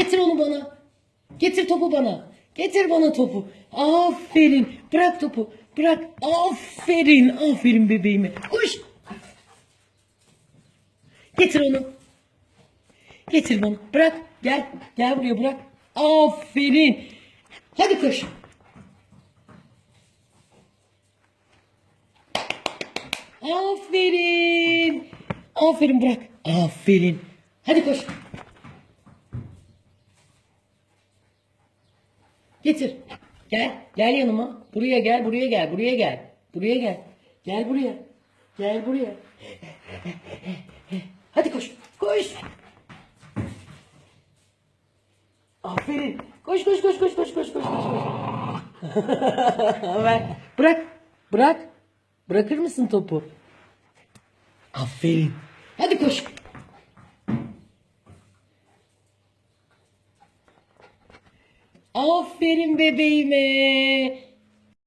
Getir onu bana. Getir topu bana. Getir bana topu. Aferin. Bırak topu. Bırak. Aferin. Aferin bebeğime. Koş. Getir onu. Getir bana. Bırak. Gel. Gel buraya bırak. Aferin. Hadi koş. Aferin. Aferin bırak. Aferin. Hadi koş. Getir. Gel. Gel yanıma. Buraya gel. Buraya gel. Buraya gel. Buraya gel. Gel buraya. Gel buraya. Hadi koş. Koş. Aferin. Koş koş koş koş koş koş koş koş. Ver. Bırak. Bırak. Bırakır mısın topu? Aferin. Hadi koş. Aferin bebeğime.